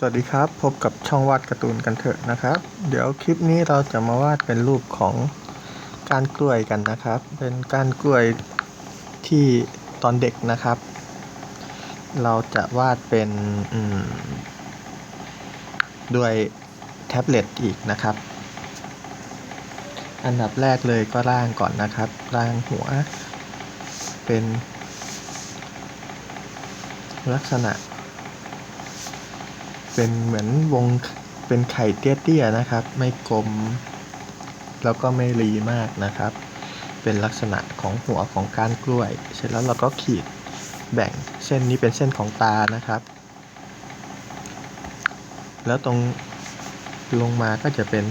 สวัสดีครับ พบกับช่องวาดการ์ตูนกันเถอะนะครับ เดี๋ยวคลิปนี้เราจะมาวาดเป็นรูปของการกล้วยกันนะครับ เป็นการกล้วยที่ตอนเด็กนะครับ เราจะวาดเป็นด้วยแท็บเล็ตอีกนะครับ อันดับแรกเลยก็ร่างก่อนนะครับ ร่างหัวเป็นลักษณะ เป็นเหมือนวงเป็นไข่เตี้ยๆนะครับ ไม่กลม แล้วก็ไม่รีมากนะครับ เป็นลักษณะของหัวของการกล้วย เสร็จแล้วเราก็ขีดแบ่งเส้นนี้เป็นเส้นของตานะครับ แล้วตรงลงมาก็จะเป็น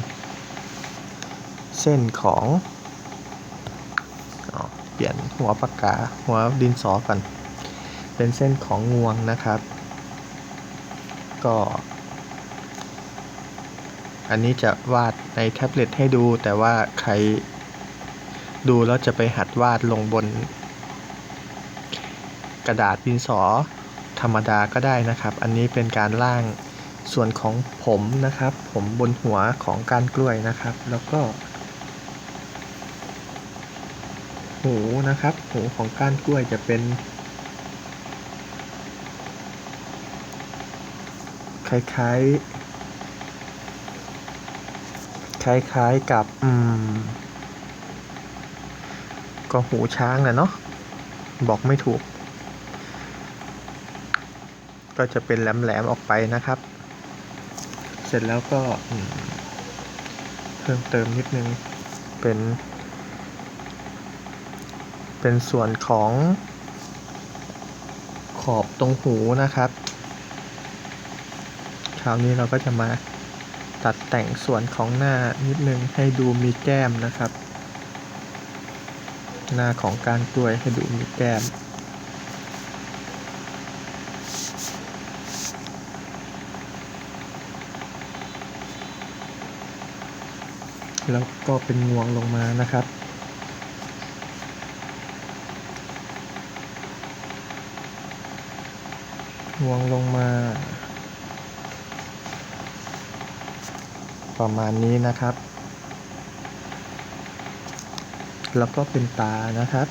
เส้นของเปลี่ยนหัวปากกาหัวดินสอก่อนเป็นเส้นของงวงนะครับ ก็ อันนี้จะวาดในแท็บเล็ตให้ดูแต่ว่าใครดูแล้วจะไปหัดวาดลงบน กระดาษดินสอธรรมดาก็ได้นะครับ อันนี้เป็นการล่างส่วนของผมนะครับ ผมบนหัวของการกล้วยนะครับ แล้วก็หูนะครับ หูของก้านกล้วยจะเป็น ล้ายๆ คล้ายๆกับ อืม ก็หูช้างนะเนาะ บอกไม่ถูก ก็จะเป็นแหลมๆออกไปนะครับ เสร็จแล้วก็เพิ่มเติมนิดนึง เป็น เป็นส่วนของขอบตรงหูนะครับ ราวนี้เราก็จะมาตัดแต่งส่วนของหน้านิดนึงให้ดูมีแก้มนะครับ หน้าของการกล้วยให้ดูมีแก้มแล้วก็เป็นงวงลงมานะครับ งวงลงมา ประมาณนี้นะครับ แล้วก็เป็นตานะครับ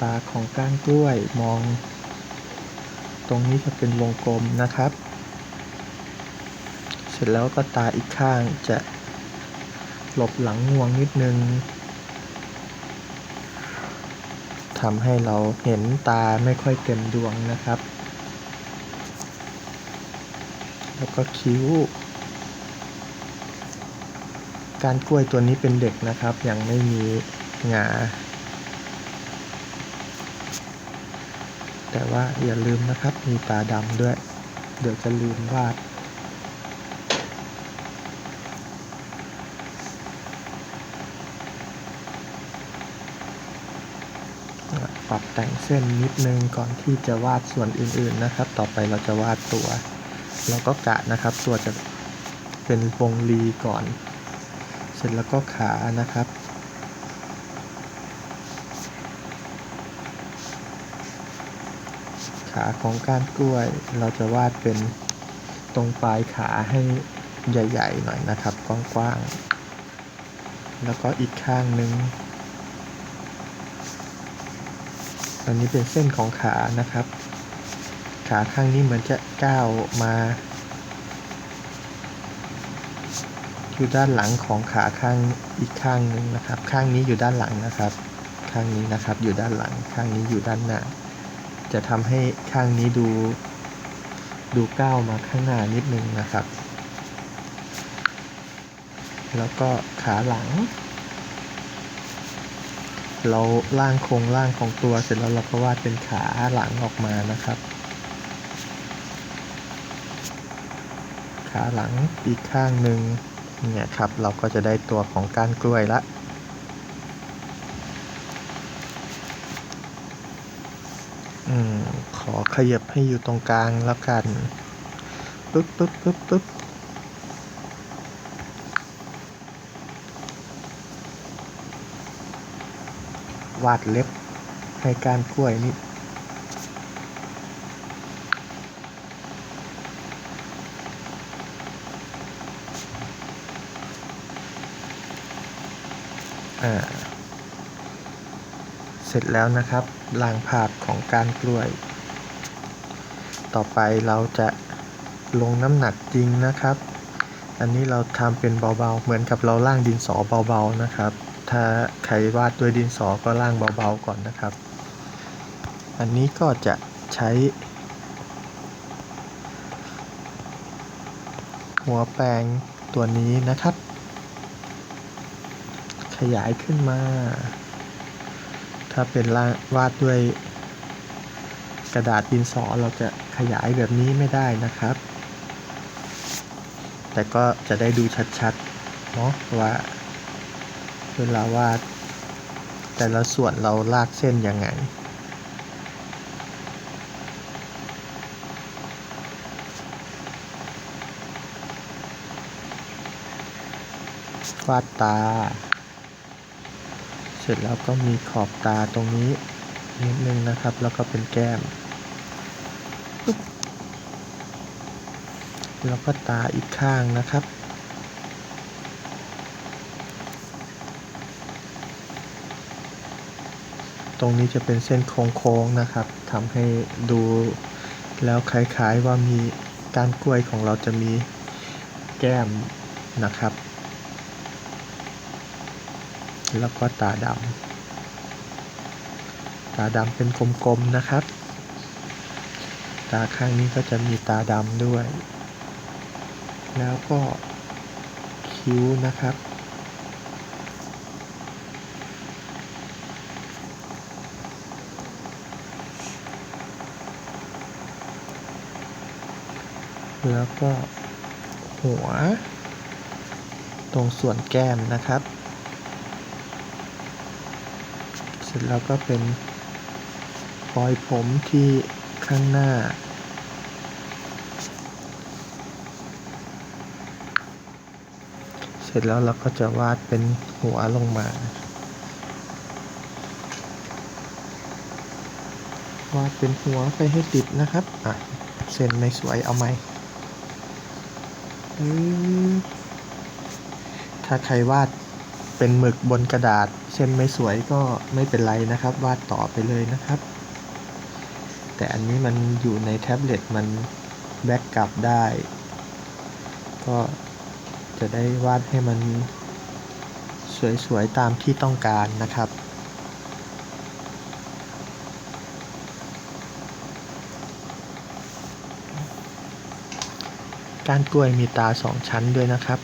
ตาของก้านกล้วยมอง ตรงนี้จะเป็นวงกลมนะครับ เสร็จแล้วก็ตาอีกข้างจะ หลบหลังงวงนิดนึงทำให้เราเห็นตาไม่ค่อยเต็มดวงนะครับ แล้วก็คิ้ว การกล้วยตัวนี้เป็นเด็กนะครับ ยังไม่มีงา แต่ว่าอย่าลืมนะครับมีตาดำด้วย เดี๋ยวจะลืมวาด ปรับแต่งเส้นนิดนึงก่อนที่จะวาดส่วนอื่นๆนะครับ ต่อไปเราจะวาดตัว เราก็กะนะครับ ตัวจะเป็นวงรีก่อน เสร็จแล้วก็ขานะครับ ขาของก้านกล้วย เราจะวาดเป็นตรงปลายขาให้ใหญ่ ๆ หน่อยนะครับกว้างๆแล้วก็อีกข้างหนึ่ง อันนี้เป็นเส้นของขานะครับ ขาข้างนี้เหมือนจะก้าวมาอยู่ด้านหลังของขาข้างอีกข้างหนึ่งนะครับ ข้างนี้อยู่ด้านหลังนะครับ ข้างนี้นะครับอยู่ด้านหลัง ข้างนี้อยู่ด้านหน้า จะทำให้ข้างนี้ดูดูก้าวมาข้างหน้านิดนึงนะครับ แล้วก็ขาหลัง เราล่างโครงล่างของตัวเสร็จแล้วเราก็วาดเป็นขาหลังออกมานะครับ ขาหลังอีกข้างหนึ่งเนี่ยครับเราก็จะได้ตัวของก้านกล้วยละอืมขอขยับให้อยู่ตรงกลางแล้วกันปึ๊บปึ๊บปึ๊บปึ๊บ วาดเล็บให้ก้านกล้วยนี่อ่าเสร็จแล้วนะครับลางภาพของการกล้วย ต่อไปเราจะลงน้ำหนักจริงนะครับ อันนี้เราทำเป็นเบาๆ เหมือนกับเราล่างดินสอเบาๆนะครับ ถ้าใครวาดด้วยดินสอก็ล่างเบาๆก่อนนะครับ อันนี้ก็จะใช้ หัวแปรงตัวนี้นะครับ ขยายขึ้นมา ถ้าเป็นล่างวาดด้วยกระดาษดินสอเราจะขยายแบบนี้ไม่ได้นะครับ แต่ก็จะได้ดูชัดๆ เนาะว่า เวลาวาด แต่ละส่วนเราลากเส้นยังไง วาดตา เสร็จแล้วก็มีขอบตาตรงนี้นิดนึงนะครับ แล้วก็เป็นแก้ม แล้วก็ตาอีกข้างนะครับ ตรงนี้จะเป็นเส้นโค้งๆนะครับทำให้ดูแล้วคล้ายๆว่ามีก้านกล้วยของเราจะมีแก้มนะครับ แล้วก็ตาดำตาดำเป็นกลมๆนะครับ ตาข้างนี้ก็จะมีตาดำด้วย แล้วก็คิ้วนะครับ แล้วก็หัว ตรงส่วนแก้มนะครับ เสร็จแล้วก็เป็นปลอยผมที่ข้างหน้า เสร็จแล้วเราก็จะวาดเป็นหัวลงมา วาดเป็นหัวไปให้ติดนะครับ อะ เส้นไม่สวยเอาไหมอืม ถ้าใครวาดเป็นหมึกบนกระดาษ เส้นไม่สวยก็ไม่เป็นไรนะครับ วาดต่อไปเลยนะครับ แต่อันนี้มันอยู่ในแท็บเล็ตมันแบ็กกลับได้ ก็จะได้วาดให้มันสวยๆตามที่ต้องการนะครับ ก้านกล้วยมีตาสองชั้นด้วยนะครับ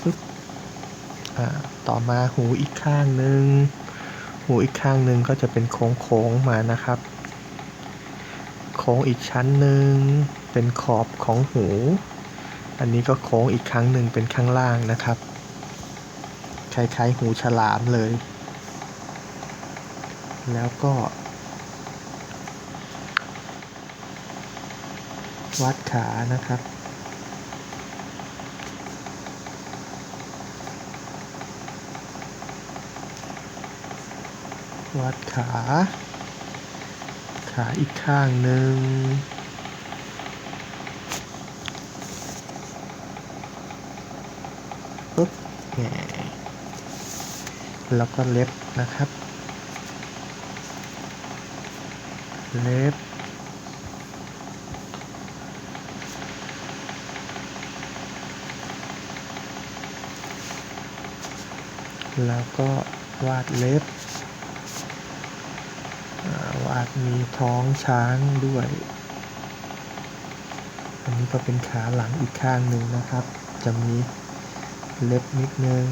ปึ๊บต่อมาหูอีกข้างหนึ่ง หูอีกข้างหนึ่งก็จะเป็นโค้งๆมานะครับ โค้งอีกชั้นหนึ่งเป็นขอบของหู อันนี้ก็โค้งอีกครั้งหนึ่งเป็นข้างล่างนะครับ คล้ายๆหูฉลามเลย แล้วก็ วัดขานะครับ วัดขา ขาอีกข้างหนึ่งปุ๊บแหมแล้วก็เล็บนะครับ เล็บ แล้วก็วาดเล็บ วาดมีท้องช้างด้วย อันนี้ก็เป็นขาหลังอีกข้างหนึ่งนะครับ จะมีเล็บนิดนึง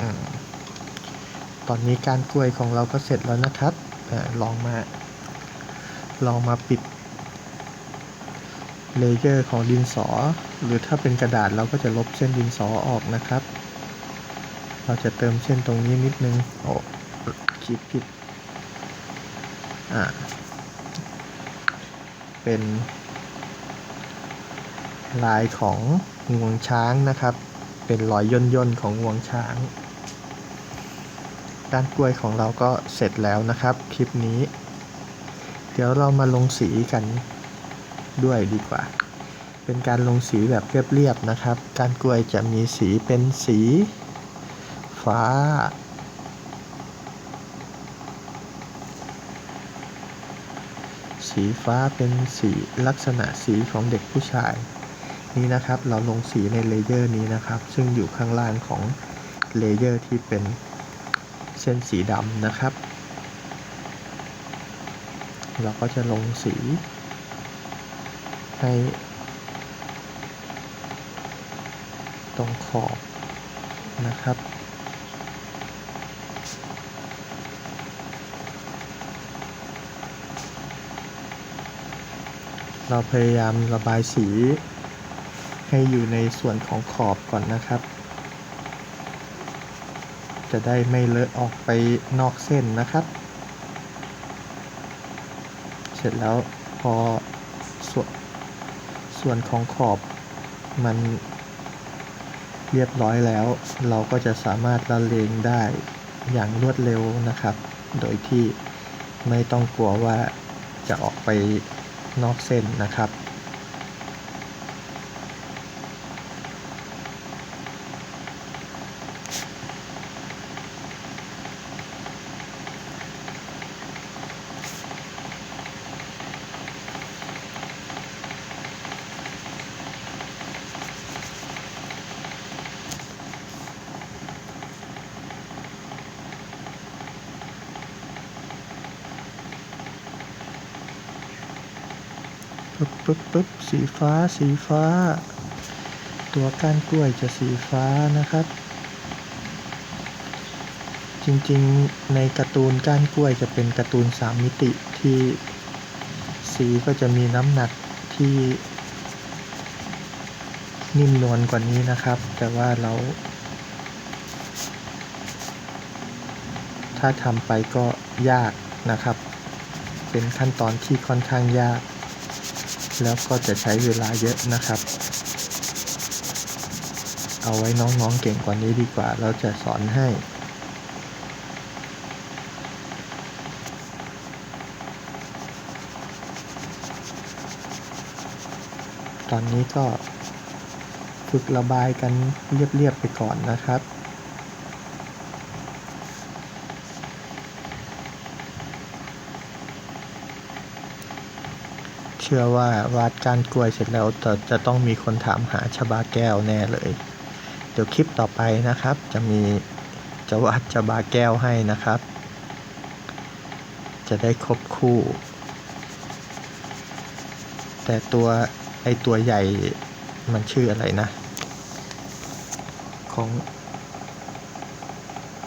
อตอนนี้การกล้วยของเราก็เสร็จแล้วนะครับอลองมา ลองมาปิดเลเยอร์ของดินสอ หรือถ้าเป็นกระดาษเราก็จะลบเส้นดินสอออกนะครับ เราจะเติมเส้นตรงนี้นิดนึงโอ้คิดผิด อ่า เป็นลายของงวงช้างนะครับ เป็นรอยย่นย่นๆของงวงช้าง ด้านกล้วยของเราก็เสร็จแล้วนะครับ คลิปนี้ เดี๋ยวเรามาลงสีกันด้วยดีกว่า เป็นการลงสีแบบเรียบๆนะครับ กานกล้วยจะมีสีเป็นสี ฟ้า สีฟ้าเป็นสีลักษณะสีของเด็กผู้ชาย นี่นะครับเราลงสีในเลเยอร์นี้นะครับ ซึ่งอยู่ข้างล่างของเลเยอร์ที่เป็นเส้นสีดำนะครับ เราก็จะลงสีให้ตรงขอบนะครับ เราพยายามระบายสี ให้อยู่ในส่วนของขอบก่อนนะครับ จะได้ไม่เลอะออกไปนอกเส้นนะครับ เสร็จแล้วพอส่วนส่วนของขอบมันเรียบร้อยแล้ว เราก็จะสามารถละเลงได้อย่างรวดเร็วนะครับ โดยที่ไม่ต้องกลัวว่าจะออกไป นอกเส้นนะครับ ปึ๊บปึ๊บปึ๊บสีฟ้าสีฟ้า ตัวก้านกล้วยจะสีฟ้านะครับ จริงๆในการ์ตูนก้านกล้วยจะเป็นการ์ตูนสามมิติที่สีก็จะมีน้ำหนักที่นิ่มนวลกว่านี้นะครับ แต่ว่าเรา ถ้าทำไปก็ยากนะครับ เป็นขั้นตอนที่ค่อนข้างยาก แล้วก็จะใช้เวลาเยอะนะครับ เอาไว้น้องๆเก่งกว่านี้ดีกว่า เราจะสอนให้ ตอนนี้ก็ฝึกระบายกันเรียบๆไปก่อนนะครับ เชื่อว่าวาดก้านกล้วยเสร็จแล้วจะจะต้องมีคนถามหาชบาแก้วแน่เลย เดี๋ยวคลิปต่อไปนะครับ จะมีจะวาดชบาแก้วให้นะครับ จะได้ครบคู่ แต่ตัวไอตัวใหญ่มันชื่ออะไรนะ ของ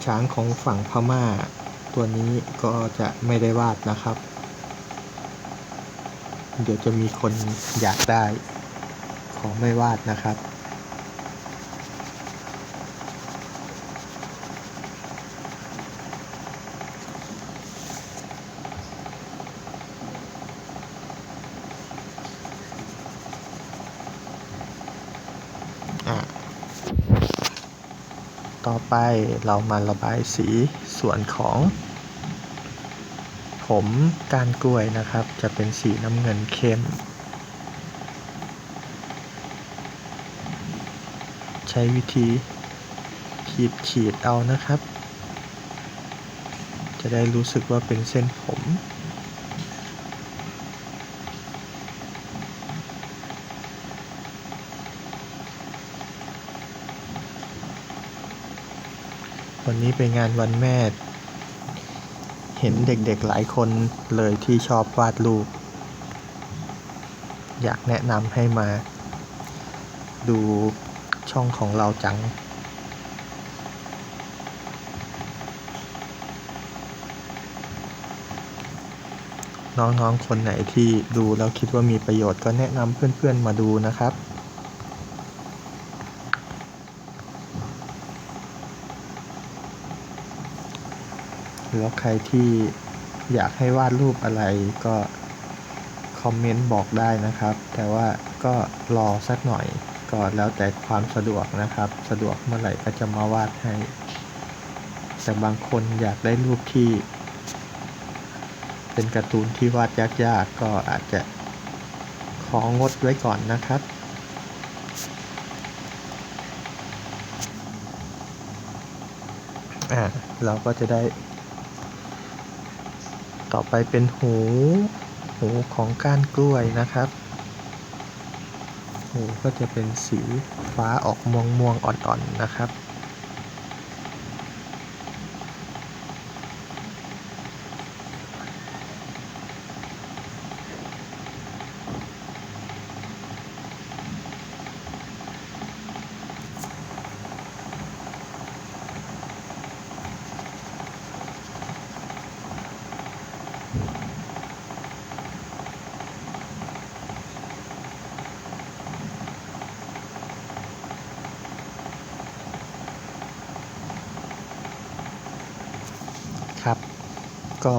ช้างของฝั่งพม่า ตัวนี้ก็จะไม่ได้วาดนะครับ เดี๋ยวจะมีคนอยากได้ ขอไม่วาดนะครับอะต่อไปเรามาระบายสีส่วนของ มกานกล้วยนะครับ จะเป็นสีน้ำเงินเข้ม ใช้วิธีขีดขีดเอานะครับ จะได้รู้สึกว่าเป็นเส้นผมวันนี้เป็นงานวันแม่ เห็นเด็กๆหลายคนเลยที่ชอบวาดรูป อยากแนะนำให้มา ดูช่องของเราจัง น้องๆคนไหนที่ดูแล้วคิดว่ามีประโยชน์ก็แนะนำเพื่อนๆมาดูนะครับ แล้วใครที่อยากให้วาดรูปอะไรก็คอมเมนต์บอกได้นะครับ แต่ว่าก็รอสักหน่อยก็แล้วแต่ความสะดวกนะครับ สะดวกเมื่อไหร่ก็จะมาวาดให้ แต่บางคนอยากได้รูปที่ เป็นการ์ตูนที่วาดยากๆก็อาจจะของดไว้ก่อนนะครับอ่าเราก็จะได้ ต่อไปเป็นหู หูของก้านกล้วยนะครับ หูก็จะเป็นสีฟ้าออกม่วงม่วงๆอ่อนๆนะครับ ก็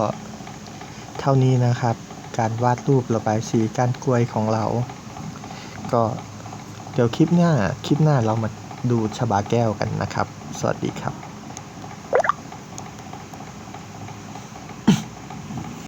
เท่านี้นะครับ การวาดรูประบายสีก้านกล้วยของเรา ก็เดี๋ยวคลิปหน้าคลิปหน้าเรามาดูชบาแก้วกันนะครับ สวัสดีครับ